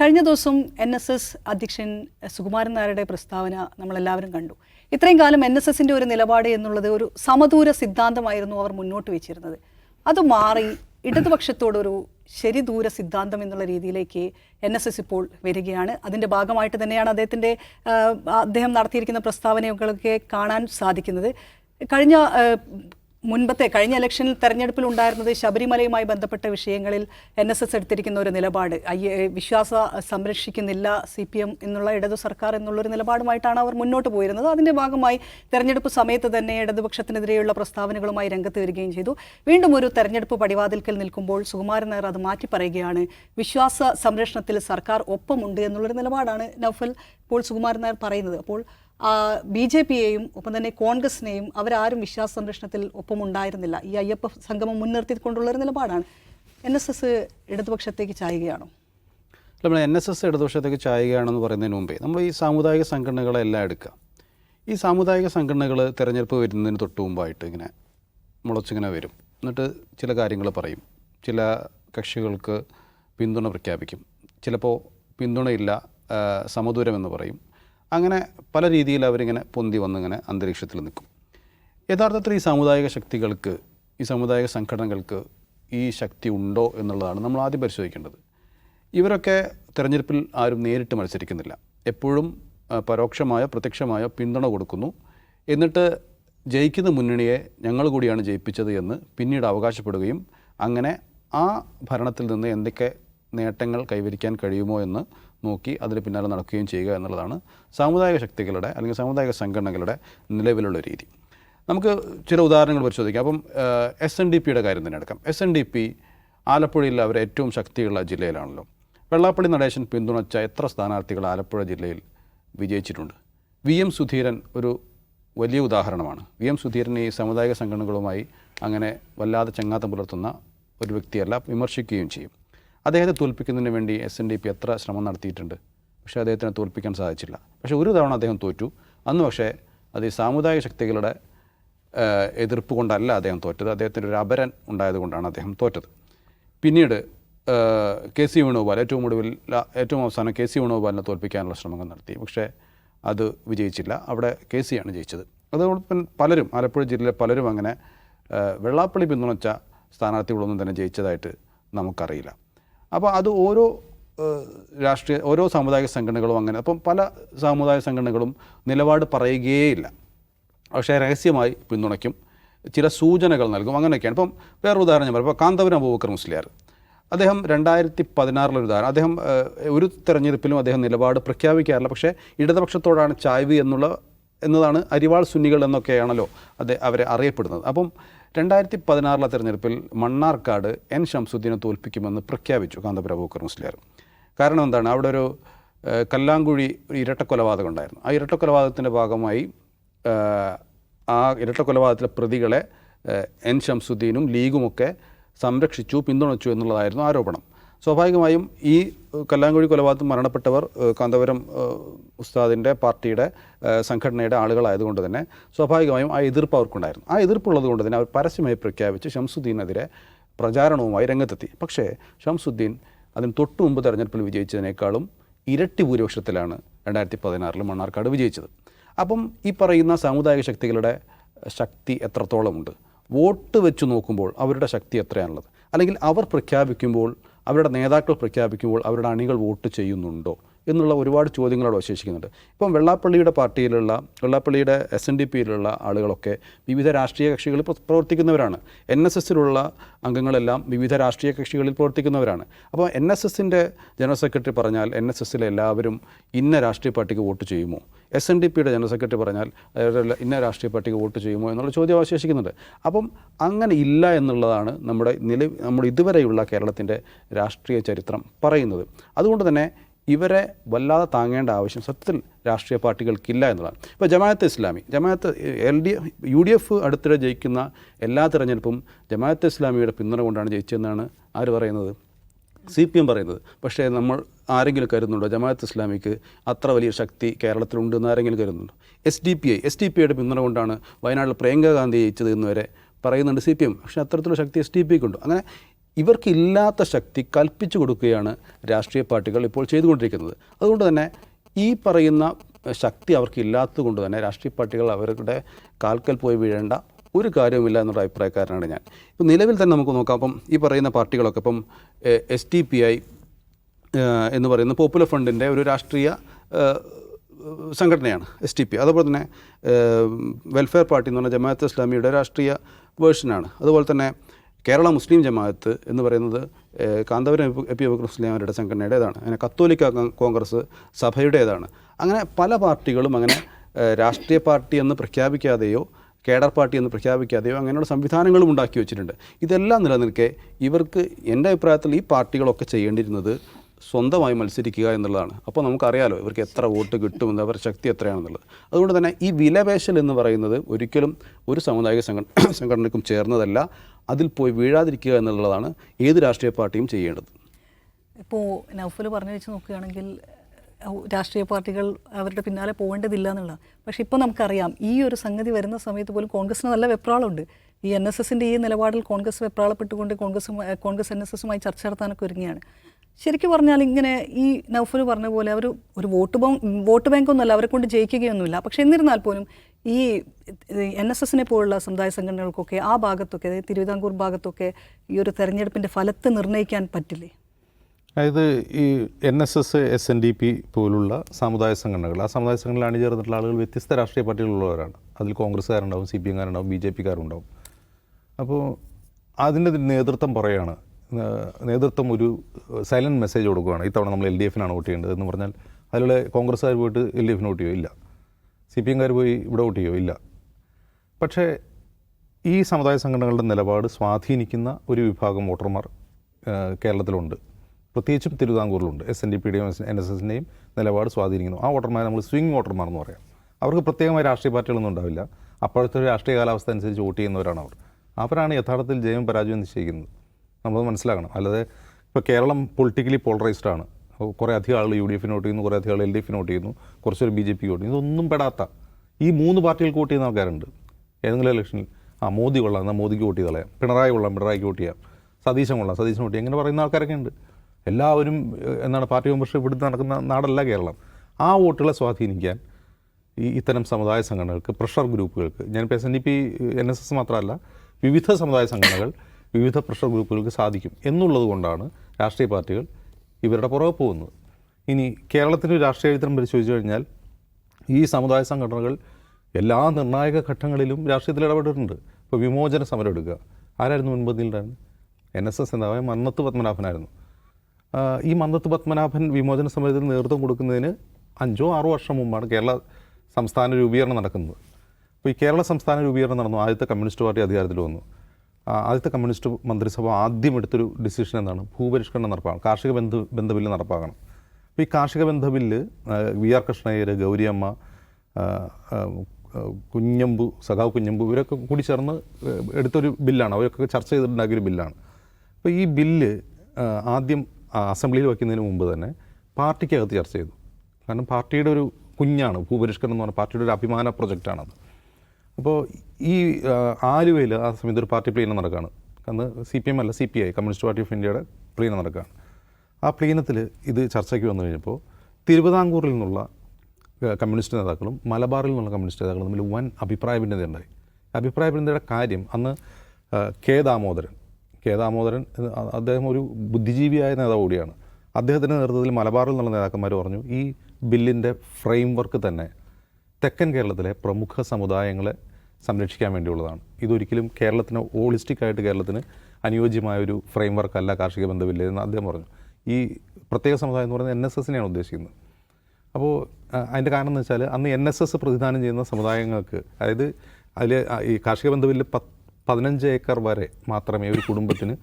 കഴിഞ്ഞ ദിവസം N S S അധ്യക്ഷൻ സുകുമാരൻ നായരുടെ പ്രസ്താവന നമ്മളെല്ലാവരും കണ്ടു. ഇത്രയും കാലം എൻ എസ് എസിന്റെ ഒരു നിലപാട് എന്നുള്ളത് ഒരു സമദൂര സിദ്ധാന്തമായിരുന്നു അവർ മുന്നോട്ട് വെച്ചിരുന്നത്. അത് മാറി ഇടതുപക്ഷത്തോടൊരു ശരിദൂര സിദ്ധാന്തം എന്നുള്ള രീതിയിലേക്ക് എൻ എസ് എസ് ഇപ്പോൾ വരികയാണ്. അതിന്റെ ഭാഗമായിട്ട് തന്നെയാണ് അദ്ദേഹത്തിന്റെ അദ്ദേഹം നടത്തിയിരിക്കുന്ന പ്രസ്താവനകളൊക്കെ കാണാൻ സാധിക്കുന്നത്. കഴിഞ്ഞ മുൻപത്തെ കഴിഞ്ഞ ഇലക്ഷനിൽ തെരഞ്ഞെടുപ്പിൽ ഉണ്ടായിരുന്നത് ശബരിമലയുമായി ബന്ധപ്പെട്ട വിഷയങ്ങളിൽ എൻ എസ് എസ് എടുത്തിരിക്കുന്ന ഒരു നിലപാട്. വിശ്വാസ സംരക്ഷിക്കുന്നില്ല സി പി എം എന്നുള്ള ഇടതു സർക്കാർ എന്നുള്ളൊരു നിലപാടുമായിട്ടാണ് അവർ മുന്നോട്ട് പോയിരുന്നത്. അതിന്റെ ഭാഗമായി തെരഞ്ഞെടുപ്പ് സമയത്ത് തന്നെ ഇടതുപക്ഷത്തിനെതിരെയുള്ള പ്രസ്താവനകളുമായി രംഗത്ത് വരികയും ചെയ്തു. വീണ്ടും ഒരു തെരഞ്ഞെടുപ്പ് പടിവാതിൽക്കൽ നിൽക്കുമ്പോൾ സുകുമാരൻ നായർ അത് മാറ്റി പറയുകയാണ് വിശ്വാസ സംരക്ഷണത്തിൽ സർക്കാർ ഒപ്പമുണ്ട് എന്നുള്ളൊരു നിലപാടാണ് നൗഫൽ ഇപ്പോൾ സുകുമാരൻ നായർ പറയുന്നത്. അപ്പോൾ ബി ജെ പിയെയും ഒപ്പം തന്നെ കോൺഗ്രസിനെയും അവരാരും വിശ്വാസ സംരക്ഷണത്തിൽ ഒപ്പമുണ്ടായിരുന്നില്ല. ഈ അയ്യപ്പ സംഗമം മുൻനിർത്തിക്കൊണ്ടുള്ള ഒരു നിലപാടാണ്. എൻ എസ് എസ് ഇടതുപക്ഷത്തേക്ക് ചായുകയാണോ? അല്ല നമ്മൾ എൻ എസ് എസ് ഇടതുപക്ഷത്തേക്ക് ചായുകയാണെന്ന് പറയുന്നതിന് മുമ്പേ നമ്മൾ ഈ സാമുദായിക സംഘടനകളെല്ലാം എടുക്കുക. ഈ സാമുദായിക സംഘടനകൾ തിരഞ്ഞെടുപ്പ് വരുന്നതിന് തൊട്ട് മുമ്പായിട്ട് ഇങ്ങനെ മുളച്ചിങ്ങനെ വരും. എന്നിട്ട് ചില കാര്യങ്ങൾ പറയും. ചില കക്ഷികൾക്ക് പിന്തുണ പ്രഖ്യാപിക്കും. ചിലപ്പോൾ പിന്തുണയില്ല സമദൂരം എന്ന് പറയും. അങ്ങനെ പല രീതിയിൽ അവരിങ്ങനെ പൊന്തി വന്നിങ്ങനെ അന്തരീക്ഷത്തിൽ നിൽക്കും. യഥാർത്ഥത്തിൽ ഈ സാമുദായിക ശക്തികൾക്ക് ഈ സാമുദായിക സംഘടനകൾക്ക് ഈ ശക്തി ഉണ്ടോ എന്നുള്ളതാണ് നമ്മൾ ആദ്യം പരിശോധിക്കേണ്ടത്. ഇവരൊക്കെ തിരഞ്ഞെടുപ്പിൽ ആരും നേരിട്ട് മത്സരിക്കുന്നില്ല. എപ്പോഴും പരോക്ഷമായോ പ്രത്യക്ഷമായ പിന്തുണ കൊടുക്കുന്നു. എന്നിട്ട് ജയിക്കുന്ന മുന്നണിയെ ഞങ്ങൾ കൂടിയാണ് ജയിപ്പിച്ചത് എന്ന് പിന്നീട് അവകാശപ്പെടുകയും അങ്ങനെ ആ ഭരണത്തിൽ നിന്ന് എന്തൊക്കെ നേട്ടങ്ങൾ കൈവരിക്കാൻ കഴിയുമോ എന്ന് നോക്കി അതിന് പിന്നാലെ നടക്കുകയും ചെയ്യുക എന്നുള്ളതാണ് സാമുദായിക ശക്തികളുടെ അല്ലെങ്കിൽ സാമുദായിക സംഘടനകളുടെ നിലവിലുള്ള രീതി. നമുക്ക് ചില ഉദാഹരണങ്ങൾ പരിശോധിക്കാം. അപ്പം എസ് എൻ ഡി പിയുടെ കാര്യം തന്നെ എടുക്കാം. എസ് എൻ ഡി പി ആലപ്പുഴയിൽ അവർ ഏറ്റവും ശക്തിയുള്ള ജില്ലയിലാണല്ലോ. വെള്ളാപ്പള്ളി നടേശൻ പിന്തുണച്ച എത്ര സ്ഥാനാർത്ഥികൾ ആലപ്പുഴ ജില്ലയിൽ വിജയിച്ചിട്ടുണ്ട്? വി എം സുധീരൻ ഒരു വലിയ ഉദാഹരണമാണ്. വി എം സുധീരൻ ഈ സാമുദായിക സംഘടനകളുമായി അങ്ങനെ വല്ലാതെ ചങ്ങാത്തം പുലർത്തുന്ന ഒരു വ്യക്തിയല്ല. വിമർശിക്കുകയും ചെയ്യും. അദ്ദേഹത്തെ തോൽപ്പിക്കുന്നതിന് വേണ്ടി എസ് എൻ ഡി പി എത്ര ശ്രമം നടത്തിയിട്ടുണ്ട്? പക്ഷേ അദ്ദേഹത്തിനെ തോൽപ്പിക്കാൻ സാധിച്ചില്ല. പക്ഷേ ഒരു തവണ അദ്ദേഹം തോറ്റു. അന്ന് പക്ഷേ അത് ഈ സാമുദായിക ശക്തികളുടെ എതിർപ്പ് കൊണ്ടല്ല അദ്ദേഹം തോറ്റത്. അദ്ദേഹത്തിന്റെ ഒരു അപരൻ ഉണ്ടായതുകൊണ്ടാണ് അദ്ദേഹം തോറ്റത്. പിന്നീട് കെ സി വേണുഗോപാൽ ഏറ്റവും ഒടുവിൽ ഏറ്റവും അവസാനം കെ സി വേണുഗോപാലിനെ തോൽപ്പിക്കാനുള്ള ശ്രമങ്ങൾ നടത്തി. പക്ഷേ അത് വിജയിച്ചില്ല. അവിടെ കെ ആണ് ജയിച്ചത്. അതോടൊപ്പം പലരും ആലപ്പുഴ ജില്ലയിലെ പലരും അങ്ങനെ വെള്ളാപ്പള്ളി പിന്തുണച്ച സ്ഥാനാർത്ഥികളൊന്നും തന്നെ ജയിച്ചതായിട്ട് നമുക്കറിയില്ല. അപ്പോൾ അത് ഓരോ രാഷ്ട്രീയ ഓരോ സാമുദായിക സംഘടനകളും അങ്ങനെ അപ്പം പല സാമുദായിക സംഘടനകളും നിലപാട് പറയുകയേയില്ല. പക്ഷേ രഹസ്യമായി പിന്തുണയ്ക്കും ചില സൂചനകൾ നൽകും അങ്ങനെയൊക്കെയാണ്. ഇപ്പം വേറൊരു ഉദാഹരണം ഞാൻ പറയാം. ഇപ്പോൾ കാന്തപുരം അബൂബക്കർ മുസ്ലിയാർ. അദ്ദേഹം രണ്ടായിരത്തി പതിനാറിലൊരു ഉദാഹരണം. അദ്ദേഹം ഒരു തെരഞ്ഞെടുപ്പിലും അദ്ദേഹം നിലപാട് പ്രഖ്യാപിക്കാറില്ല. പക്ഷേ ഇടതുപക്ഷത്തോടാണ് ചായ്വ് എന്നുള്ള എന്നതാണ് അരിവാൾ സുന്നികൾ എന്നൊക്കെയാണല്ലോ അത് അവരെ അറിയപ്പെടുന്നത്. അപ്പം രണ്ടായിരത്തി പതിനാറിലെ തെരഞ്ഞെടുപ്പിൽ മണ്ണാർക്കാട് എൻ ഷംസുദ്ദീനെ തോൽപ്പിക്കുമെന്ന് പ്രഖ്യാപിച്ചു കാന്തപുരം ബോക്കർ മുസ്ലിയാർ. കാരണം എന്താണ്? അവിടെ ഒരു കല്ലാങ്കുഴി ഒരു ഇരട്ടക്കൊലപാതകം ഉണ്ടായിരുന്നു. ആ ഇരട്ടക്കൊലപാതകത്തിന്റെ ഭാഗമായി ആ ഇരട്ടക്കൊലപാതകത്തിലെ പ്രതികളെ എൻ ഷംസുദ്ദീനും ലീഗുമൊക്കെ സംരക്ഷിച്ചു പിന്തുണച്ചു എന്നുള്ളതായിരുന്നു ആരോപണം. സ്വാഭാവികമായും ഈ കല്ലാങ്കുഴി കൊലപാതകം മരണപ്പെട്ടവർ കാന്തപുരം ഉസ്താദിന്റെ പാർട്ടിയുടെ സംഘടനയുടെ ആളുകളായതുകൊണ്ട് തന്നെ സ്വാഭാവികമായും ആ എതിർപ്പ് അവർക്കുണ്ടായിരുന്നു. ആ എതിർപ്പുള്ളത് കൊണ്ട് തന്നെ അവർ പരസ്യമായി പ്രഖ്യാപിച്ച് ഷംസുദ്ദീനെതിരെ പ്രചാരണവുമായി രംഗത്തെത്തി. പക്ഷേ ഷംസുദ്ദീൻ അതിന് തൊട്ടു മുമ്പ് തെരഞ്ഞെടുപ്പിൽ വിജയിച്ചതിനേക്കാളും ഇരട്ടി ഭൂരിപക്ഷത്തിലാണ് രണ്ടായിരത്തി പതിനാറിൽ മണ്ണാർക്കാട് വിജയിച്ചത്. അപ്പം ഈ പറയുന്ന സാമുദായിക ശക്തികളുടെ ശക്തി എത്രത്തോളമുണ്ട്? വോട്ട് വെച്ച് നോക്കുമ്പോൾ അവരുടെ ശക്തി എത്രയാണുള്ളത്? അല്ലെങ്കിൽ അവർ പ്രഖ്യാപിക്കുമ്പോൾ അവരുടെ നേതാക്കൾ പ്രഖ്യാപിക്കുമ്പോൾ അവരുടെ അണികൾ വോട്ട് ചെയ്യുന്നുണ്ടോ? എന്നുള്ള ഒരുപാട് ചോദ്യങ്ങൾ അവിടെ അവശേഷിക്കുന്നുണ്ട്. ഇപ്പം വെള്ളാപ്പള്ളിയുടെ പാർട്ടിയിലുള്ള വെള്ളാപ്പള്ളിയുടെ എസ് എൻ ഡി പിയിലുള്ള ആളുകളൊക്കെ വിവിധ രാഷ്ട്രീയ കക്ഷികളിൽ പ്ര- പ്രവർത്തിക്കുന്നവരാണ്. എൻ എസ് എസിലുള്ള അംഗങ്ങളെല്ലാം വിവിധ രാഷ്ട്രീയ കക്ഷികളിൽ പ്രവർത്തിക്കുന്നവരാണ്. അപ്പോൾ എൻ എസ് എസിന്റെ ജനറൽ സെക്രട്ടറി പറഞ്ഞാൽ എൻ എസ് എസിലെ എല്ലാവരും ഇന്ന രാഷ്ട്രീയ പാർട്ടിക്ക് വോട്ട് ചെയ്യുമോ? എസ് എൻ ഡി പിയുടെ ജനറൽ സെക്രട്ടറി പറഞ്ഞാൽ ഇന്ന രാഷ്ട്രീയ പാർട്ടിക്ക് വോട്ട് ചെയ്യുമോ എന്നുള്ള ചോദ്യം അവശേഷിക്കുന്നുണ്ട്. അപ്പം അങ്ങനെ ഇല്ല എന്നുള്ളതാണ് നമ്മുടെ നില നമ്മുടെ ഇതുവരെയുള്ള കേരളത്തിന്റെ രാഷ്ട്രീയ ചരിത്രം പറയുന്നത്. അതുകൊണ്ട് തന്നെ ഇവരെ വല്ലാതെ താങ്ങേണ്ട ആവശ്യം സത്യത്തിൽ രാഷ്ട്രീയ പാർട്ടികൾക്കില്ല എന്നുള്ളതാണ് ഇപ്പോൾ Jamaat Islami Jamaat L D F U D F അടുത്തിടെ ജയിക്കുന്ന എല്ലാ തെരഞ്ഞെടുപ്പും ജമാഅത്ത് ഇസ്ലാമിയുടെ പിന്തുണ കൊണ്ടാണ് ജയിച്ചതെന്നാണ് ആര് പറയുന്നത്? സി പി എം പറയുന്നത്. പക്ഷേ നമ്മൾ ആരെങ്കിലും കരുതുന്നുണ്ടോ ജമാഅത്ത് ഇസ്ലാമിക്ക് അത്ര വലിയ ശക്തി കേരളത്തിലുണ്ട് എന്ന് ആരെങ്കിലും കരുതുന്നുണ്ടോ? S D P I S D P ഐയുടെ പിന്തുണ കൊണ്ടാണ് വയനാട്ടിൽ പ്രിയങ്ക ഗാന്ധി ജയിച്ചത് എന്ന് വരെ പറയുന്നുണ്ട് സി പി എം. പക്ഷേ അത്തരത്തിലുള്ള ശക്തി എസ് ഡി പിക്ക് ഉണ്ട് അങ്ങനെ ഇവർക്കില്ലാത്ത ശക്തി കൽപ്പിച്ചു കൊടുക്കുകയാണ് രാഷ്ട്രീയ പാർട്ടികൾ ഇപ്പോൾ ചെയ്തുകൊണ്ടിരിക്കുന്നത്. അതുകൊണ്ട് തന്നെ ഈ പറയുന്ന ശക്തി അവർക്കില്ലാത്തത് കൊണ്ട് തന്നെ രാഷ്ട്രീയ പാർട്ടികൾ അവരുടെ കാൽക്കൽ പോയി വീഴേണ്ട ഒരു കാര്യവുമില്ല എന്നുള്ള അഭിപ്രായക്കാരനാണ് ഞാൻ. ഇപ്പം നിലവിൽ തന്നെ നമുക്ക് നോക്കാം. അപ്പം ഈ പറയുന്ന പാർട്ടികളൊക്കെ ഇപ്പം എസ് ടി പി ഐ എന്ന് പറയുന്ന പോപ്പുലർ ഫ്രണ്ടിന്റെ ഒരു രാഷ്ട്രീയ സംഘടനയാണ് എസ് ടി പി അതുപോലെ തന്നെ വെൽഫെയർ പാർട്ടി എന്ന് പറഞ്ഞ ജമാഅത്ത് ഇസ്ലാമിയുടെ രാഷ്ട്രീയ വേർഷനാണ്. അതുപോലെ തന്നെ കേരള മുസ്ലിം ജമാഅത്ത് എന്ന് പറയുന്നത് കാന്തപുരം എ പി മുസ്ലിയാരുടെ സംഘടനയുടേതാണ്. അങ്ങനെ കത്തോലിക്ക കോൺഗ്രസ് സഭയുടേതാണ്. അങ്ങനെ പല പാർട്ടികളും അങ്ങനെ രാഷ്ട്രീയ പാർട്ടി എന്ന് പ്രഖ്യാപിക്കാതെയോ കേഡർ പാർട്ടി എന്ന് പ്രഖ്യാപിക്കാതെയോ അങ്ങനെയുള്ള സംവിധാനങ്ങളും ഉണ്ടാക്കി വെച്ചിട്ടുണ്ട്. ഇതെല്ലാം നിലനിൽക്കെ ഇവർക്ക് എന്റെ അഭിപ്രായത്തിൽ ഈ പാർട്ടികളൊക്കെ ചെയ്യേണ്ടിയിരുന്നത് സ്വന്തമായി മത്സരിക്കുക എന്നുള്ളതാണ്. അപ്പോൾ നമുക്കറിയാലോ ഇവർക്ക് എത്ര വോട്ട് കിട്ടുമെന്ന് അവരുടെ ശക്തി എത്രയാണെന്നുള്ളത്. അതുകൊണ്ട് തന്നെ ഈ വിലപേശൽ എന്ന് പറയുന്നത് ഒരിക്കലും ഒരു സാമുദായിക സംഘ സംഘടനയ്ക്കും ചേർന്നതല്ല. അതിൽ പോയി വീഴാതിരിക്കുക എന്നുള്ളതാണ് ഏത് രാഷ്ട്രീയ പാർട്ടിയും ചെയ്യേണ്ടത്. ഇപ്പോൾ നൗഫൽ പറഞ്ഞു വെച്ച് നോക്കുകയാണെങ്കിൽ രാഷ്ട്രീയ പാർട്ടികൾ അവരുടെ പിന്നാലെ പോകേണ്ടതില്ല എന്നുള്ള. പക്ഷേ ഇപ്പോൾ നമുക്കറിയാം ഈ ഒരു സംഗതി വരുന്ന സമയത്ത് പോലും കോൺഗ്രസിന് നല്ല വെപ്രാളമുണ്ട്. ഈ എൻ എസ് എസിന്റെ ഈ നിലപാടിൽ കോൺഗ്രസ് വെപ്രാളപ്പെട്ടുകൊണ്ട് കോൺഗ്രസ് കോൺഗ്രസ് എൻ എസ് എസുമായി ചർച്ച നടത്താനൊക്കെ ഒരുങ്ങിയാണ് ശരിക്കും പറഞ്ഞാൽ ഇങ്ങനെ ഈ നൗഫൽ പറഞ്ഞ പോലെ അവർ ഒരു വോട്ട് ബാങ്ക് വോട്ട് ബാങ്കൊന്നുമല്ല അവരെ കൊണ്ട് ജയിക്കുകയൊന്നുമില്ല. പക്ഷേ എന്നിരുന്നാൽ പോലും ഈ എൻ എസ് എസിനെ പോലുള്ള സമുദായ സംഘടനകൾക്കൊക്കെ ആ ഭാഗത്തൊക്കെ അതായത് തിരുവിതാംകൂർ ഭാഗത്തൊക്കെ ഈ ഒരു തെരഞ്ഞെടുപ്പിന്റെ ഫലത്തെ നിർണയിക്കാൻ പറ്റില്ലേ? അതായത് ഈ N S S S N D P പോലുള്ള സമുദായ സംഘടനകൾ ആ സമുദായ സംഘടനകൾ അണിചേർന്നിട്ടുള്ള ആളുകൾ വ്യത്യസ്ത രാഷ്ട്രീയ പാർട്ടികളുള്ളവരാണ്. അതിൽ കോൺഗ്രസ്സുകാരുണ്ടാവും സി പി എംകാരുണ്ടാവും ബി ജെ പിക്കാരുണ്ടാവും. അപ്പോൾ അതിന്റെ നേതൃത്വം പറയുകയാണ് നേതൃത്വം ഒരു സൈലന്റ് മെസ്സേജ് കൊടുക്കുകയാണ്. ഇത്തവണ നമ്മൾ എൽ ഡി എഫിനാണ് വോട്ട് ചെയ്യേണ്ടത് എന്ന് പറഞ്ഞാൽ അതിലൂടെ കോൺഗ്രസ്സുകാർ പോയിട്ട് എൽ ഡി എഫിന് വോട്ട് ചെയ്യുമോ ഇല്ല സി പി എംകാർ പോയി ഇവിടെ വോട്ട് ചെയ്യോ ഇല്ല. പക്ഷേ ഈ സമുദായ സംഘടനകളുടെ നിലപാട് സ്വാധീനിക്കുന്ന ഒരു വിഭാഗം വോട്ടർമാർ കേരളത്തിലുണ്ട്. പ്രത്യേകിച്ചും തിരുവിതാംകൂറിലുണ്ട്. എസ് എൻ ഡി പിയുടെയും എൻ എസ് എസിന്റെയും നിലപാട് സ്വാധീനിക്കുന്നു. ആ വോട്ടർമാരെ നമ്മൾ സ്വിംഗ് വോട്ടർമാർ എന്ന് പറയാം. അവർക്ക് പ്രത്യേകമായ രാഷ്ട്രീയ പാർട്ടികളൊന്നും ഉണ്ടാവില്ല. അപ്പോഴത്തെ രാഷ്ട്രീയ കാലാവസ്ഥ അനുസരിച്ച് വോട്ട് ചെയ്യുന്നവരാണ് അവർ. അവരാണ് യഥാർത്ഥത്തിൽ ജയം പരാജയം നിശ്ചയിക്കുന്നത്. നമ്മൾ മനസ്സിലാക്കണം. അല്ലാതെ ഇപ്പോൾ കേരളം പൊളിറ്റിക്കലി പോളറൈസ്ഡ് ആണ്. കുറേ അധികം ആളുകൾ യു ഡി എഫിന് വോട്ട് ചെയ്യുന്നു കുറേ അധികം ആൾ എൽ ഡി എഫിന് വോട്ട് ചെയ്യുന്നു കുറച്ചൊരു ബി ജെ പി വോട്ട് ചെയ്യുന്നു. ഇതൊന്നും പെടാത്ത. ഈ മൂന്ന് പാർട്ടികൾക്ക് വോട്ട് ചെയ്യുന്ന ആൾക്കാരുണ്ട്. ഏതെങ്കിലും ഇലക്ഷനിൽ. ആ മോദി കൊള്ളാം എന്നാൽ മോദിക്ക് വോട്ട് ചെയ്ത് കളയാം പിണറായി കൊള്ളാം പിണറായിക്ക് വോട്ട് ചെയ്യാം. സതീശൻ കൊള്ളാം സതീശൻ വോട്ട് ചെയ്യാം. ഇങ്ങനെ പറയുന്ന ആൾക്കാരൊക്കെ ഉണ്ട്. എല്ലാവരും എന്താണ് പാർട്ടി മെമ്പർഷിപ്പ് ഇവിടുത്തെ നടക്കുന്ന നാടല്ല കേരളം. ആ വോട്ടുകളെ സ്വാധീനിക്കാൻ ഈ ഇത്തരം സമുദായ സംഘടനകൾക്ക് പ്രഷർ ഗ്രൂപ്പുകൾക്ക് ഞാനിപ്പോൾ S N D P N S S മാത്രമല്ല വിവിധ സമുദായ സംഘടനകൾ വിവിധ പ്രഷർ ഗ്രൂപ്പുകൾക്ക് സാധിക്കും. എന്നുള്ളത് കൊണ്ടാണ് രാഷ്ട്രീയ പാർട്ടികൾ ഇവരുടെ പുറകെ പോകുന്നത് ഇനി കേരളത്തിന്റെ രാഷ്ട്രീയ ചരിത്രം പരിശോധിച്ചു കഴിഞ്ഞാൽ ഈ സമുദായ സംഘടനകൾ എല്ലാ നിർണായക ഘട്ടങ്ങളിലും രാഷ്ട്രീയത്തിൽ ഇടപെട്ടിട്ടുണ്ട്. ഇപ്പോൾ വിമോചന സമരം എടുക്കുക. ആരായിരുന്നു മുൻപന്തിയിലുണ്ടായിരുന്നു എൻ എസ് എസ് നേതാവായ മന്നത്ത് പത്മനാഭനായിരുന്നു. ഈ മന്നത്ത് പത്മനാഭൻ വിമോചന സമരത്തിൽ നേതൃത്വം കൊടുക്കുന്നതിന് അഞ്ചോ ആറോ വർഷം മുമ്പാണ് കേരള സംസ്ഥാന രൂപീകരണം നടക്കുന്നത്. അപ്പോൾ ഈ കേരള സംസ്ഥാന രൂപീകരണം നടന്നു. ആദ്യത്തെ കമ്മ്യൂണിസ്റ്റ് പാർട്ടി അധികാരത്തിൽ വന്നു. ആദ്യത്തെ കമ്മ്യൂണിസ്റ്റ് മന്ത്രിസഭ ആദ്യം എടുത്തൊരു ഡിസിഷൻ എന്താണ്? ഭൂപരിഷ്കരണം നടപ്പാക്കണം കാർഷിക ബന്ധ ബന്ധ ബില്ല് നടപ്പാക്കണം അപ്പോൾ ഈ കാർഷിക ബന്ധ bill V R Krishna Iyer Gowri Amma Kunhambu സഖാവ് കുഞ്ഞമ്പു ഇവരൊക്കെ കൂടി ചേർന്ന് എടുത്തൊരു ബില്ലാണ്. അവരൊക്കെ ചർച്ച ചെയ്തിട്ടുണ്ടാക്കിയൊരു ബില്ലാണ്. അപ്പോൾ ഈ ബില്ല് ആദ്യം അസംബ്ലിയിൽ വയ്ക്കുന്നതിന് മുമ്പ് തന്നെ പാർട്ടിക്കകത്ത് ചർച്ച ചെയ്തു. കാരണം പാർട്ടിയുടെ ഒരു കുഞ്ഞാണ് ഭൂപരിഷ്കരണം എന്ന് പറഞ്ഞാൽ പാർട്ടിയുടെ ഒരു അഭിമാന പ്രൊജക്റ്റാണത്. അപ്പോൾ ഈ ആലുവയിൽ ആ സമയത്ത് ഒരു പാർട്ടി പ്ലീനം നടക്കുകയാണ് അന്ന് സി പി എം അല്ല C P I communist party of ഇന്ത്യയുടെ പ്ലീനം നടക്കുകയാണ് ആ പ്ലീനത്തിൽ ഇത് ചർച്ചയ്ക്ക് വന്നു കഴിഞ്ഞപ്പോൾ തിരുവിതാംകൂറിൽ നിന്നുള്ള കമ്മ്യൂണിസ്റ്റ് നേതാക്കളും മലബാറിൽ നിന്നുള്ള കമ്മ്യൂണിസ്റ്റ് നേതാക്കളും തമ്മിൽ വൻ അഭിപ്രായ ഭിന്നത ഉണ്ടായി. അഭിപ്രായ ഭിന്നതയുടെ കാര്യം അന്ന് കെ ദാമോദരൻ കെ ദാമോദരൻ അദ്ദേഹം ഒരു ബുദ്ധിജീവിയായ നേതാവ് കൂടിയാണ്. അദ്ദേഹത്തിന്റെ നേതൃത്വത്തിൽ മലബാറിൽ നിന്നുള്ള നേതാക്കന്മാർ പറഞ്ഞു ഈ ബില്ലിന്റെ ഫ്രെയിം വർക്ക് തന്നെ തെക്കൻ കേരളത്തിലെ പ്രമുഖ സമുദായങ്ങളെ സംരക്ഷിക്കാൻ വേണ്ടിയുള്ളതാണ്. ഇതൊരിക്കലും കേരളത്തിന് ആയിട്ട് കേരളത്തിന് അനുയോജ്യമായ ഒരു ഫ്രെയിം അല്ല കാർഷിക ബന്ധമില്ല എന്ന് അദ്ദേഹം പറഞ്ഞു. ഈ പ്രത്യേക സമുദായം എന്ന് പറയുന്നത് എൻ എസ് എസിനെയാണ് ഉദ്ദേശിക്കുന്നത്. അപ്പോൾ അതിന്റെ കാരണം എന്ന് വെച്ചാൽ അന്ന് എൻ എസ് എസ് പ്രതിദാനം ചെയ്യുന്ന സമുദായങ്ങൾക്ക് അതായത് അതിൽ ഈ കാർഷിക ബന്ധമില്ല പത്ത് പതിനഞ്ച് ഏക്കർ വരെ മാത്രമേ ഒരു കുടുംബത്തിന്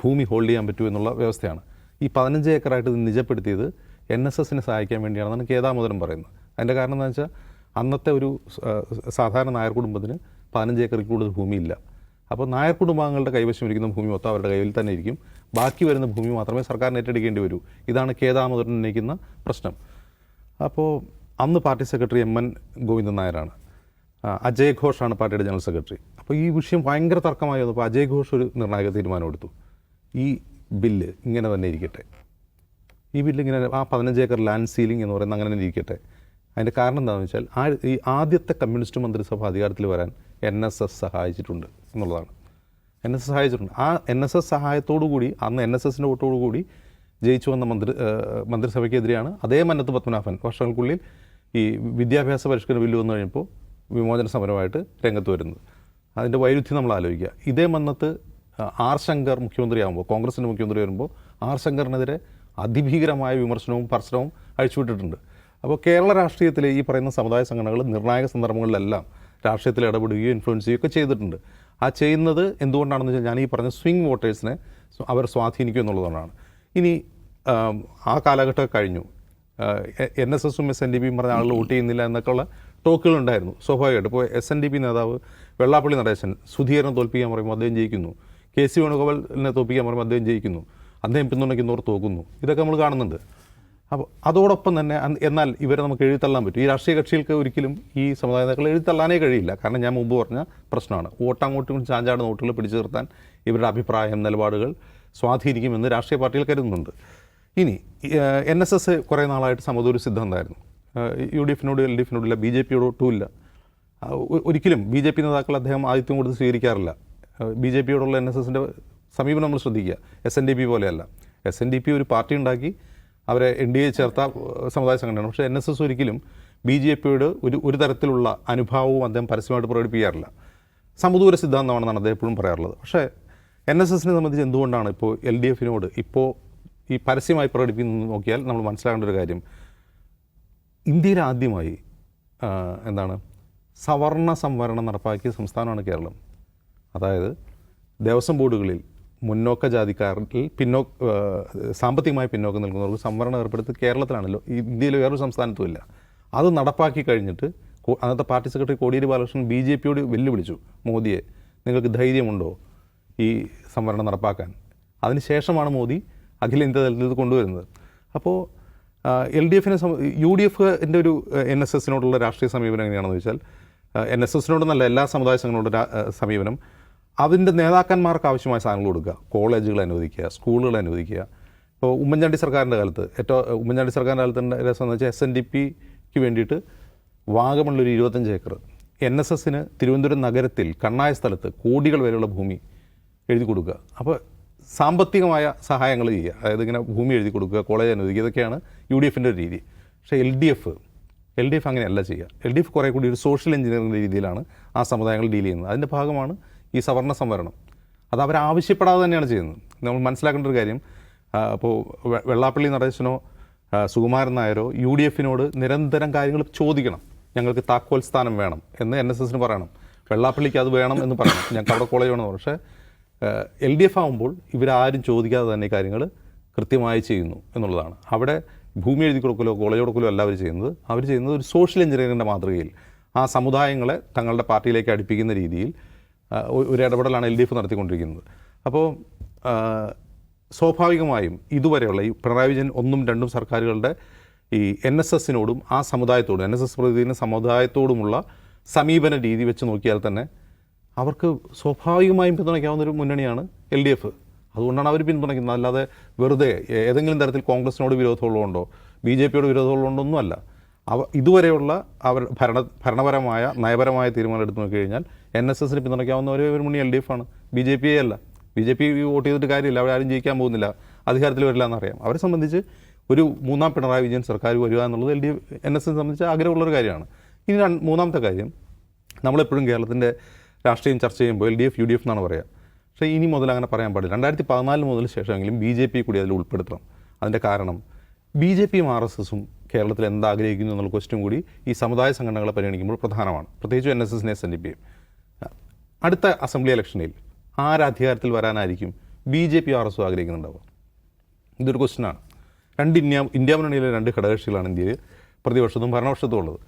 ഭൂമി ഹോൾഡ് ചെയ്യാൻ പറ്റൂ എന്നുള്ള വ്യവസ്ഥയാണ്. ഈ പതിനഞ്ച് ഏക്കറായിട്ട് നിജപ്പെടുത്തിയത് എൻ എസ് എസിനെ സഹായിക്കാൻ വേണ്ടിയാണെന്നാണ് കേതാമോദരം പറയുന്നത്. അതിന്റെ കാരണം എന്താ വെച്ചാൽ അന്നത്തെ ഒരു സാധാരണ നായർ കുടുംബത്തിന് പതിനഞ്ച് ഏക്കറിൽ കൂടുതൽ ഭൂമിയില്ല. അപ്പോൾ നായർ കുടുംബാംഗങ്ങളുടെ കൈവശം ഇരിക്കുന്ന ഭൂമി മൊത്തം അവരുടെ കയ്യിൽ തന്നെ ഇരിക്കും. ബാക്കി വരുന്ന ഭൂമി മാത്രമേ സർക്കാരിന് ഏറ്റെടുക്കേണ്ടി വരൂ. ഇതാണ് കേദാമുദരൻ ഉന്നയിക്കുന്ന പ്രശ്നം. അപ്പോൾ അന്ന് party secretary M N Govindan നായരാണ്. അജയ് ഘോഷാണ് പാർട്ടിയുടെ ജനറൽ സെക്രട്ടറി. അപ്പോൾ ഈ വിഷയം ഭയങ്കര തർക്കമായി വന്നപ്പോൾ അജയ് ഘോഷ് ഒരു നിർണായക തീരുമാനം എടുത്തു. ഈ ബില്ല് ഇങ്ങനെ തന്നെ ഇരിക്കട്ടെ. ഈ ബില്ല് ഇങ്ങനെ ആ പതിനഞ്ച് ഏക്കർ ലാൻഡ് സീലിംഗ് എന്ന് പറയുന്നത് അങ്ങനെ തന്നെ ഇരിക്കട്ടെ. അതിന്റെ കാരണം എന്താണെന്ന് വെച്ചാൽ ആ ഈ ആദ്യത്തെ കമ്മ്യൂണിസ്റ്റ് മന്ത്രിസഭ അധികാരത്തിൽ വരാൻ എൻ എസ് എസ് സഹായിച്ചിട്ടുണ്ട് എന്നുള്ളതാണ്. എൻ എസ് എസ് സഹായിച്ചിട്ടുണ്ട്. ആ എൻ എസ് എസ് സഹായത്തോടു കൂടി അന്ന് എൻ എസ് എസിന്റെ വോട്ടോടു കൂടി ജയിച്ചു വന്ന മന്ത്രി മന്ത്രിസഭയ്ക്കെതിരെയാണ് അതേ മന്നത്ത് പത്മനാഭൻ വർഷങ്ങൾക്കുള്ളിൽ ഈ വിദ്യാഭ്യാസ പരിഷ്കരണ ബില്ല് വന്നു കഴിഞ്ഞപ്പോൾ വിമോചന സമരമായിട്ട് രംഗത്ത് വരുന്നത്. അതിന്റെ വൈരുദ്ധ്യം നമ്മൾ ആലോചിക്കുക. ഇതേ മന്നത്ത് ആർ ശങ്കർ മുഖ്യമന്ത്രിയാകുമ്പോൾ കോൺഗ്രസിന്റെ മുഖ്യമന്ത്രി വരുമ്പോൾ ആർ ശങ്കറിനെതിരെ അതിഭീകരമായ വിമർശനവും പർശനവും അഴിച്ചുവിട്ടിട്ടുണ്ട്. അപ്പോൾ കേരള രാഷ്ട്രീയത്തിലെ ഈ പറയുന്ന സമുദായ സംഘടനകൾ നിർണായക സന്ദർഭങ്ങളിലെല്ലാം രാഷ്ട്രീയത്തിൽ ഇടപെടുകയും ഇൻഫ്ലുവൻസ് ചെയ്യുകയൊക്കെ ചെയ്തിട്ടുണ്ട്. ആ ചെയ്യുന്നത് എന്തുകൊണ്ടാണെന്ന് വെച്ചാൽ ഞാൻ ഈ പറഞ്ഞ സ്വിംഗ് വോട്ടേഴ്സിനെ അവർ സ്വാധീനിക്കും എന്നുള്ളതുകൊണ്ടാണ്. ഇനി ആ കാലഘട്ടം കഴിഞ്ഞു. എൻ എസ് എസും എസ് എൻ ഡി പിയും പറഞ്ഞ ആളുകൾ വോട്ട് ചെയ്യുന്നില്ല എന്നൊക്കെയുള്ള ടോക്കുകളുണ്ടായിരുന്നു സ്വാഭാവികമായിട്ട്. ഇപ്പോൾ എസ് എൻ ഡി പി നേതാവ് വെള്ളാപ്പള്ളി നടേശൻ സുധീരനെ തോൽപ്പിക്കാൻ പറയുമ്പോൾ അദ്ദേഹം ജയിക്കുന്നു. കെ സി വേണുഗോപാലിനെ തോൽപ്പിക്കാൻ പറയുമ്പോൾ അദ്ദേഹം ജയിക്കുന്നു. അദ്ദേഹം പിന്തുണയ്ക്കുന്നവർ തോക്കുന്നു. ഇതൊക്കെ നമ്മൾ കാണുന്നുണ്ട്. അപ്പോൾ അതോടൊപ്പം തന്നെ എന്നാൽ ഇവരെ നമുക്ക് എഴുതിത്തള്ളാൻ പറ്റും. ഈ രാഷ്ട്രീയ കക്ഷികൾക്ക് ഒരിക്കലും ഈ സമുദായ നേതാക്കളെ എഴുതിത്തള്ളാനേ കഴിയില്ല. കാരണം ഞാൻ മുമ്പ് പറഞ്ഞ പ്രശ്നമാണ്. വോട്ടങ്ങോട്ടും ചാഞ്ചാട് നോട്ടുകൾ പിടിച്ചു നിർത്താൻ ഇവരുടെ അഭിപ്രായം നിലപാടുകൾ സ്വാധീനിക്കുമെന്ന് രാഷ്ട്രീയ പാർട്ടികൾ കരുതുന്നുണ്ട്. ഇനി എൻ എസ് എസ് കുറേ നാളായിട്ട് സമതൊരു സിദ്ധാന്തമായിരുന്നു. യു ഡി എഫിനോട് എൽ ഡി എഫിനോടില്ല ബി ജെ പിയോട് ഒരിക്കലും ബി ജെ പി നേതാക്കൾ അദ്ദേഹം ആദിത്യം കൊടുത്ത് സ്വീകരിക്കാറില്ല. ബി ജെ പിയോടുള്ള എൻ എസ് എസിന്റെ സമീപനം നമ്മൾ ശ്രദ്ധിക്കുക. എസ് എൻ ഡി പി പോലെയല്ല. എസ് എൻ ഡി പി ഒരു പാർട്ടി ഉണ്ടാക്കി അവരെ എൻ ഡി എ ചേർത്ത സമുദായ സംഘടനയാണ്. പക്ഷേ എൻ എസ് എസ് ഒരിക്കലും ബി ജെ പിയോട് ഒരു ഒരു തരത്തിലുള്ള അനുഭാവവും അദ്ദേഹം പരസ്യമായിട്ട് പ്രകടിപ്പിക്കാറില്ല. സമദൂര സിദ്ധാന്തമാണെന്നാണ് അദ്ദേഹം എപ്പോഴും പറയാറുള്ളത്. പക്ഷേ എൻ എസ് എസിനെ സംബന്ധിച്ച് എന്തുകൊണ്ടാണ് ഇപ്പോൾ എൽ ഡി എഫിനോട് ഇപ്പോൾ ഈ പരസ്യമായി പ്രകടിപ്പിക്കുന്നത് നോക്കിയാൽ നമ്മൾ മനസ്സിലാകേണ്ട ഒരു കാര്യം. ഇന്ത്യയിൽ ആദ്യമായി എന്താണ് സവർണ സംവരണം നടപ്പാക്കിയ സംസ്ഥാനമാണ് കേരളം. അതായത് ദേവസ്വം ബോർഡുകളിൽ മുന്നോക്ക ജാതിക്കാരിൽ പിന്നോ സാമ്പത്തികമായി പിന്നോക്കം നിൽക്കുന്നവർക്ക് സംവരണം ഏർപ്പെടുത്തി കേരളത്തിലാണല്ലോ. ഇന്ത്യയിലെ വേറൊരു സംസ്ഥാനത്തും ഇല്ല. അത് നടപ്പാക്കി കഴിഞ്ഞിട്ട് അന്നത്തെ party secretary Kodiyeri Balakrishnan B J പിയോട് വെല്ലുവിളിച്ചു. മോദിയെ നിങ്ങൾക്ക് ധൈര്യമുണ്ടോ ഈ സംവരണം നടപ്പാക്കാൻ? അതിനുശേഷമാണ് മോദി അഖിലേന്ത്യാ തലത്തിൽ ഇത് കൊണ്ടുവരുന്നത്. അപ്പോൾ എൽ ഡി എഫിനെ യു ഡി എഫിന്റെ ഒരു എൻ എസ് എസിനോടുള്ള രാഷ്ട്രീയ സമീപനം എങ്ങനെയാണെന്ന് വെച്ചാൽ എൻ എസ് എസിനോടെന്നല്ല എല്ലാ സമുദായ സംഘങ്ങളോടും സമീപനം അതിന്റെ നേതാക്കന്മാർക്ക് ആവശ്യമായ സാധനങ്ങൾ കൊടുക്കുക. കോളേജുകൾ അനുവദിക്കുക സ്കൂളുകൾ അനുവദിക്കുക. ഇപ്പോൾ ഉമ്മൻചാണ്ടി സർക്കാരിന്റെ കാലത്ത് ഏറ്റവും ഉമ്മൻചാണ്ടി സർക്കാരിന്റെ കാലത്തിന്റെ രസം എന്ന് വെച്ചാൽ എസ് എൻ ഡി പിക്ക് വേണ്ടിയിട്ട് വാഗമണ്ണൊരു ഇരുപത്തഞ്ച് ഏക്കർ എൻ എസ് എസിന് തിരുവനന്തപുരം നഗരത്തിൽ കണ്ണായ സ്ഥലത്ത് കോടികൾ വരെയുള്ള ഭൂമി എഴുതി കൊടുക്കുക. അപ്പോൾ സാമ്പത്തികമായ സഹായങ്ങൾ ചെയ്യുക. അതായത് ഇങ്ങനെ ഭൂമി എഴുതി കൊടുക്കുക കോളേജ് അനുവദിക്കുക ഇതൊക്കെയാണ് യു ഡി എഫിന്റെ ഒരു രീതി. പക്ഷേ L D F L D F അങ്ങനെയല്ല ചെയ്യുക. എൽ ഡി എഫ് കുറേ കൂടി ഒരു സോഷ്യൽ എഞ്ചിനീയറിംഗ് രീതിയിലാണ് ആ സമുദായങ്ങൾ ഡീൽ ചെയ്യുന്നത്. അതിന്റെ ഭാഗമാണ് ഈ സവർണ സംവരണം. അത് അവർ ആവശ്യപ്പെടാതെ തന്നെയാണ് ചെയ്യുന്നത്. നമ്മൾ മനസ്സിലാക്കേണ്ട ഒരു കാര്യം അപ്പോൾ വെള്ളാപ്പള്ളി നടേശനോ സുകുമാരൻ നായരോ യു ഡി എഫിനോട് നിരന്തരം കാര്യങ്ങൾ ചോദിക്കണം. ഞങ്ങൾക്ക് താക്കോൽ സ്ഥാനം വേണം എന്ന് എൻ എസ് എസിന് പറയണം. വെള്ളാപ്പള്ളിക്ക് അത് വേണം എന്ന് പറയണം. ഞങ്ങൾക്ക് അവിടെ കോളേജ് വേണമെന്ന്. പക്ഷേ എൽ ഡി എഫ് ആകുമ്പോൾ ഇവരാരും ചോദിക്കാതെ തന്നെ കാര്യങ്ങൾ കൃത്യമായി ചെയ്യുന്നു എന്നുള്ളതാണ്. അവിടെ ഭൂമി എഴുതി കൊടുക്കലോ കോളേജ് കൊടുക്കലോ അല്ല അവർ ചെയ്യുന്നത്. അവർ ചെയ്യുന്നത് ഒരു സോഷ്യൽ എഞ്ചിനീയറിങ്ങിന്റെ മാതൃകയിൽ. ആ സമുദായങ്ങളെ തങ്ങളുടെ പാർട്ടിയിലേക്ക് അടുപ്പിക്കുന്ന രീതിയിൽ ഒരു ഇടപെടലാണ് എൽ ഡി എഫ് നടത്തിക്കൊണ്ടിരിക്കുന്നത്. അപ്പോൾ സ്വാഭാവികമായും ഇതുവരെയുള്ള ഈ പിണറായി വിജയൻ ഒന്നും രണ്ടും സർക്കാരുകളുടെ ഈ എൻ എസ് എസിനോടും ആ സമുദായത്തോടും എൻ എസ് എസ് പ്രതിദിന സമുദായത്തോടുമുള്ള സമീപന രീതി വെച്ച് നോക്കിയാൽ തന്നെ അവർക്ക് സ്വാഭാവികമായും പിന്തുണയ്ക്കാവുന്ന ഒരു മുന്നണിയാണ് എൽ ഡി എഫ്. അതുകൊണ്ടാണ് അവർ പിന്തുണയ്ക്കുന്നത്. അല്ലാതെ വെറുതെ ഏതെങ്കിലും തരത്തിൽ കോൺഗ്രസിനോട് വിരോധമുള്ളതുകൊണ്ടോ ബി ജെ പിയോട് വിരോധമുള്ളതുകൊണ്ടോ ഒന്നുമല്ല. അവ ഇതുവരെയുള്ള അവർ ഭരണ ഭരണപരമായ നയപരമായ തീരുമാനം എടുത്തു നോക്കി കഴിഞ്ഞാൽ എൻ എസ് എസിന് പിന്തുണയ്ക്കാവുന്ന ഒരേ ഒരു മുന്നണി എൽ ഡി എഫ് ആണ്. ബി ജെ പിയെ അല്ല. ബി ജെ പി വോട്ട് ചെയ്തിട്ട് കാര്യമില്ല. അവരാരും ജയിക്കാൻ പോകുന്നില്ല. അധികാരത്തിൽ വരില്ല എന്നറിയാം. അവരെ സംബന്ധിച്ച് ഒരു മൂന്നാം പിണറായി വിജയൻ സർക്കാർ വരിക എന്നുള്ളത് എൽ ഡി എൻ എസിനെ സംബന്ധിച്ച് ആഗ്രഹമുള്ളൊരു കാര്യമാണ്. ഇനി മൂന്നാമത്തെ കാര്യം നമ്മളെപ്പോഴും കേരളത്തിന്റെ രാഷ്ട്രീയം ചർച്ച ചെയ്യുമ്പോൾ L D F U D F എന്നാണ് പറയുക പക്ഷേ ഇനി മുതൽ അങ്ങനെ പറയാൻ പാടില്ല. രണ്ടായിരത്തി പതിനാല് മുതൽ ശേഷമെങ്കിലും ബി ജെ പി കൂടി അതിൽ ഉൾപ്പെടുത്തണം. അതിന്റെ കാരണം ബി ജെ പിയും ആർ എസ് എസും കേരളത്തിൽ എന്താഗ്രഹിക്കുന്നു എന്നുള്ള ക്വസ്റ്റ്യൻ കൂടി ഈ സമുദായ സംഘടനകളെ പരിഗണിക്കുമ്പോൾ പ്രധാനമാണ്. പ്രത്യേകിച്ച് എൻ എസ് എസിനെ എസ് എൻ ഡി അടുത്ത അസംബ്ലി ഇലക്ഷനിൽ ആരധികാരത്തിൽ വരാനായിരിക്കും ബി ജെ പി ആർ എസും ആഗ്രഹിക്കുന്നുണ്ടാവുക? ഇതൊരു ക്വസ്റ്റ്യനാണ് രണ്ട് ഇന്ത്യ ഇന്ത്യ മുന്നണിയിലെ രണ്ട് ഘടകകക്ഷികളാണ് ഇന്ത്യയിൽ പ്രതിപക്ഷത്തും ഭരണപക്ഷത്തും ഉള്ളത്.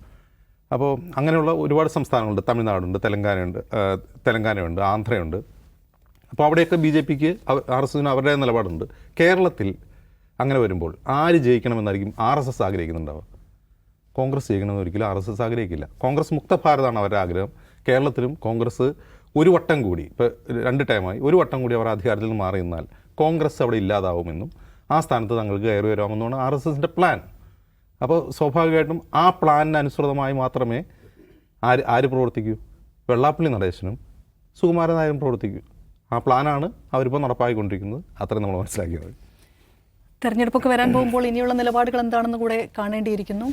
അപ്പോൾ അങ്ങനെയുള്ള ഒരുപാട് സംസ്ഥാനങ്ങളുണ്ട്. തമിഴ്നാടുണ്ട് തെലങ്കാനയുണ്ട് തെലങ്കാനയുണ്ട് ആന്ധ്രയുണ്ട്. അപ്പോൾ അവിടെയൊക്കെ ബി ജെ പിക്ക് ആർ എസ് എസിന് അവരുടെ നിലപാടുണ്ട്. കേരളത്തിൽ അങ്ങനെ വരുമ്പോൾ ആര് ജയിക്കണമെന്നായിരിക്കും ആർ എസ് എസ് ആഗ്രഹിക്കുന്നുണ്ടാവുക? കോൺഗ്രസ് ജയിക്കണമെന്ന് ഒരിക്കലും ആർ എസ് എസ് ആഗ്രഹിക്കില്ല. കോൺഗ്രസ് മുക്ത ഭാരതമാണ് അവരുടെ ആഗ്രഹം. കേരളത്തിലും കോൺഗ്രസ് ഒരു വട്ടം കൂടി ഇപ്പോൾ രണ്ട് ടൈമായി ഒരു വട്ടം കൂടി അവർ അധികാരത്തിൽ നിന്ന് മാറി നിന്നാൽ കോൺഗ്രസ് അവിടെ ഇല്ലാതാവുമെന്നും ആ സ്ഥാനത്ത് തങ്ങൾക്ക് കയറി വരാമെന്നുമാണ് ആർ എസ് എസിന്റെ പ്ലാൻ അപ്പോൾ സ്വാഭാവികമായിട്ടും ആ പ്ലാനിന് അനുസൃതമായി മാത്രമേ ആര് ആര് പ്രവർത്തിക്കൂ? വെള്ളാപ്പള്ളി നടേശനും സുകുമാരൻ നായരും പ്രവർത്തിക്കൂ. ആ പ്ലാനാണ് അവരിപ്പോൾ നടപ്പാക്കിക്കൊണ്ടിരിക്കുന്നത് അത്രയും നമ്മൾ മനസ്സിലാക്കിയത്. തെരഞ്ഞെടുപ്പൊക്കെ വരാൻ പോകുമ്പോൾ ഇനിയുള്ള നിലപാടുകൾ എന്താണെന്ന് കൂടെ കാണേണ്ടിയിരിക്കുന്നു.